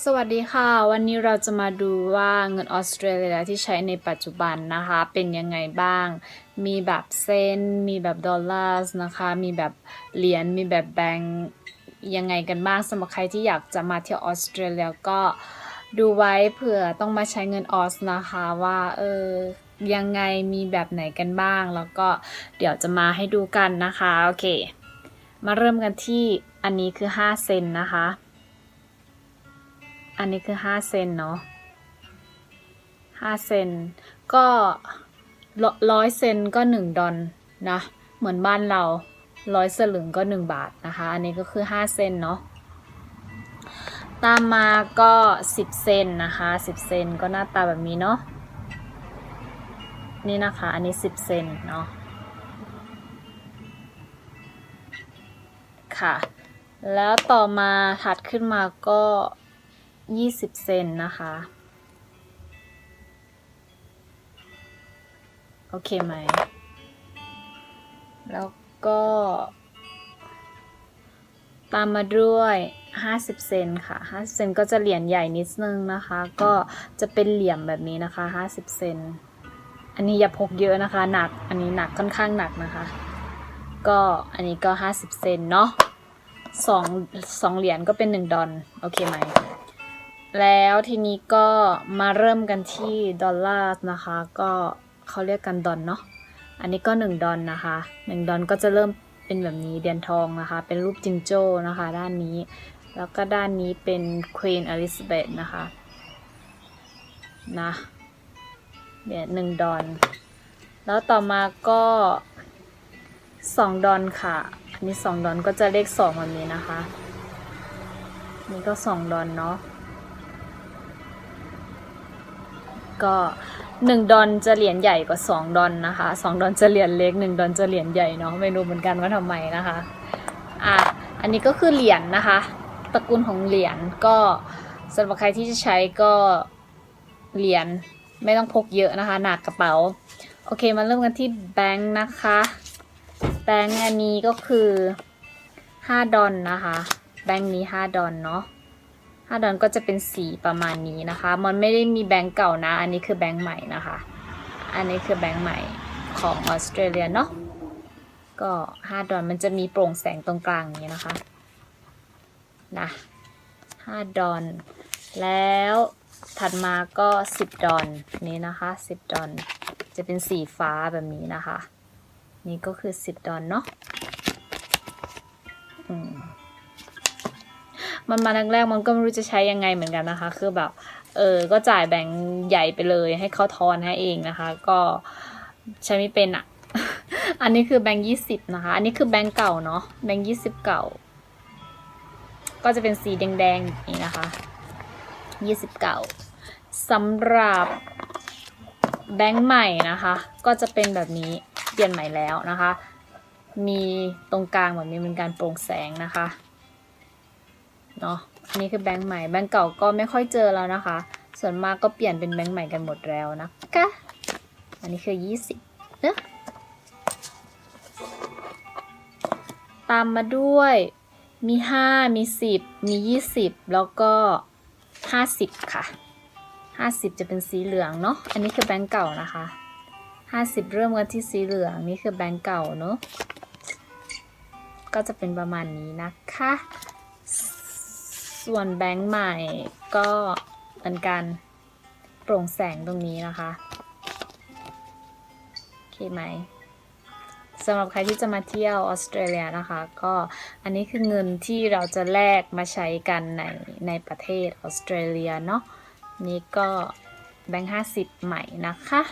สวัสดีค่ะ วันนี้เราจะมาดูว่าเงินออสเตรเลียที่ใช้ในปัจจุบันนะคะ เป็นยังไงบ้าง มีแบบเซนมีแบบดอลลาร์นะคะ มีแบบเหรียญมีแบบแบงก์ยังไงกันบ้างสำหรับใครที่อยากจะมาเที่ยวออสเตรเลียก็ดูไว้เผื่อต้องมาใช้เงินออสนะคะว่าเออยังไงมีแบบไหนกันบ้าง แล้วก็เดี๋ยวจะมาให้ดูกันนะคะ โอเค มาเริ่มกันที่อันนี้คือ 5 เซนนะคะ อันนี้คือ5เซนเนาะ5เซนก็ร้อยเซนก็1ดอลนะ เหมือนบ้านเราร้อยสลึงก็1บาทนะคะ อันนี้ก็คือ5เซนเนาะตามมาก็10เซนนะคะ10เซนก็หน้าตาแบบนี้เนาะนี่นะคะอันนี้10เซนเนาะค่ะ แล้วต่อมาถัดขึ้นมาก็ 20 เซนนะคะ โอเคไหม แล้วก็ ตามมาด้วย 50 เซนค่ะ 50 เซนก็จะเหรียญใหญ่นิดนึงนะคะ ก็จะเป็นเหลี่ยมแบบนี้นะคะ 50 เซน อันนี้อย่าพกเยอะนะคะ หนัก อันนี้หนักค่อนข้างหนักนะคะ ก็อันนี้ก็ 50 เซนเนาะสองสองเหรียญก็เป็น1ดอลโอเคไหม แล้วทีนี้ก็มาเริ่มกันที่ดอลลาร์นะคะ ก็เขาเรียกกันดอลเนาะอันนี้ก็ 1 ดอลนะคะ1ดอลก็จะเริ่มเป็นแบบนี้เดียนทองนะคะ เป็นรูปจิงโจ้นะคะ ด้านนี้ แล้วก็ด้านนี้เป็น Queen Elizabeth นะคะนะเนี่ยหนึ่งดอลแล้วต่อมาก็2ดอลค่ะอันนี้2ดอลก็จะเลข2แบบนี้นะคะ นี่ก็2ดอลเนาะ ก็1ดอนจะเหรียญใหญ่กว่า 2 ดอนนะคะ2ดอนจะเหรียญเล็ก 1 ดอนจะเหรียญใหญ่เนาะไม่รู้เหมือนกันว่าทำไมนะคะอะอันนี้ก็คือเหรียญนะคะ ตระกูลของเหรียญก็สำหรับใครที่จะใช้ก็เหรียญไม่ต้องพกเยอะนะคะ หนักกระเป๋า โอเคมาเริ่มกันที่แบงค์นะคะแบงค์อันนี้ก็คือ 5 ดอนนะคะ แบงค์นี้ 5 ดอนเนาะ 5ดอลก็จะเป็นสีประมาณนี้นะคะ มันไม่ได้มีแบงก์เก่านะ อันนี้คือแบงก์ใหม่นะคะ อันนี้คือแบงก์ใหม่ของออสเตรเลียเนาะ ก็5ดอลมันจะมีโปร่งแสงตรงกลางอย่างนี้นะคะ นะ5ดอลแล้วถัดมาก็10ดอลนี้นะคะ10ดอลจะเป็นสีฟ้าแบบนี้นะคะ นี่ก็คือ10ดอลเนาะ มันมาแรกๆมันก็ไม่รู้จะใช้ยังไงเหมือนกันนะคะ คือแบบเออก็จ่ายแบงค์ใหญ่ไปเลยให้เขาทอนให้เองนะคะ ก็ใช้ไม่เป็นอะ่ะ อันนี้คือแบงค์ยี่สิบนะคะ อันนี้คือแบงค์เก่าเนาะแบงค์ยี่สิบเก่า ก็จะเป็นสีแดงๆอย่างนี้นะคะยี่สิบเก่าสำหรับแบงค์ใหม่นะคะ ก็จะเป็นแบบนี้เปลี่ยนใหม่แล้วนะคะ มีตรงกลางแบบนี้เป็นการโปร่งแสงนะคะ เนาะอันนี้คือแบงค์ใหม่แบงค์เก่าก็ไม่ค่อยเจอแล้วนะคะ ส่วนมากก็เปลี่ยนเป็นแบงค์ใหม่กันหมดแล้วนะคะอันนี้คือ 20เนอะตามมาด้วยมี 5 มี 10 มี 20 แล้วก็ 50 ค่ะ 50 จะเป็นสีเหลืองเนาะอันนี้คือแบงค์เก่านะคะ 50 เริ่มกันที่สีเหลืองนี่คือแบงค์เก่าเนาะก็จะเป็นประมาณนี้นะคะ ส่วนแบงค์ใหม่ก็เหมือนกันโปร่งแสงตรงนี้นะคะ โอเคไหมสำหรับใครที่จะมาเที่ยวออสเตรเลียนะคะ ก็อันนี้คือเงินที่เราจะแลกมาใช้กันในในประเทศออสเตรเลียเนาะนี่ก็แบงค์ห้าสิบใหม่นะคะ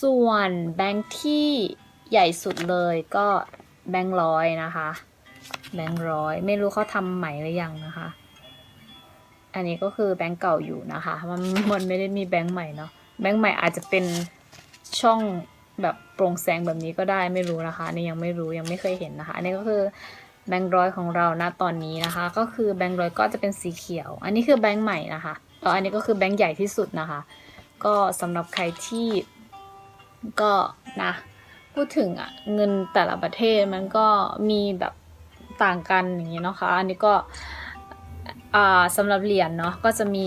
ส่วนแบงค์ที่ใหญ่สุดเลยก็แบงค์ร้อยนะคะ แบงค์ร้อยไม่รู้เขาทำใหม่หรือยังนะคะ อันนี้ก็คือแบงค์เก่าอยู่นะคะมันมันไม่ได้มีแบงค์ใหม่เนาะแบงค์ใหม่อาจจะเป็นช่องแบบโปร่งแสงแบบนี้ก็ได้ไม่รู้นะคะนนี้ยังไม่รู้ยังไม่เคยเห็นนะคะอันนี้ก็คือแบงค์ร้อยของเราณตอนนี้นะคะ ก็คือแบงค์ร้อยก็จะเป็นสีเขียว อันนี้คือแบงค์ใหม่นะคะเอออันนี้ก็คือแบงค์ใหญ่ที่สุดนะคะ ก็สำหรับใครที่ก็นะพูดถึงอะเงินแต่ละประเทศมันก็มีแบบ ต่างกันอย่างนี้นะคะ อันนี้ก็สำหรับเหรียญเนาะก็จะมี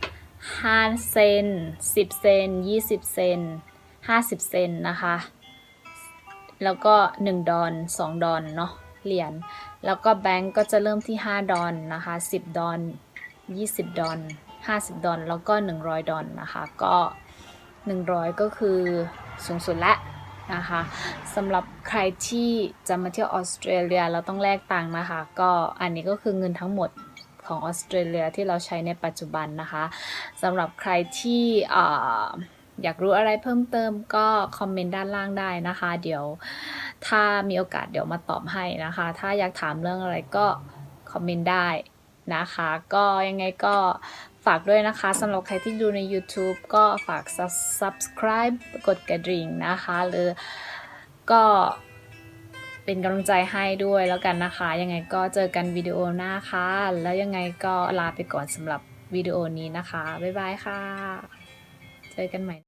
5 5 เซน 10 เซน 20 เซน 50 เซนนะคะ แล้วก็ 1 ดอล2ดอลเนาะเหรียญแล้วก็แบงก์ก็จะเริ่มที่ 5 ดอลนะคะ 10 ดอล20 ดอล50 ดอลแล้วก็ 100 ดอลนะคะ ก็ 100 ก็คือสูงสุดและ นะคะสำหรับใครที่จะมาเที่ยวออสเตรเลียเราต้องแลกตังค์นะคะ ก็อันนี้ก็คือเงินทั้งหมดของออสเตรเลียที่เราใช้ในปัจจุบันนะคะสำหรับใครที่อ่าอยากรู้อะไรเพิ่มเติมก็คอมเมนต์ด้านล่างได้นะคะ เดี๋ยวถ้ามีโอกาสเดี๋ยวมาตอบให้นะคะ ถ้าอยากถามเรื่องอะไรก็คอมเมนต์ได้นะคะ ก็ยังไงก็ ฝากด้วยนะคะสำหรับใครที่ดูใน YouTube ก็ฝาก subscribe กดกระดิ่งนะคะ หรือก็เป็นกำลังใจให้ด้วยแล้วกันนะคะ ยังไงก็เจอกันวิดีโอหน้าค่ะ แล้วยังไงก็ลาไปก่อนสำหรับวิดีโอนี้นะคะ บ๊ายบายค่ะ เจอกันใหม่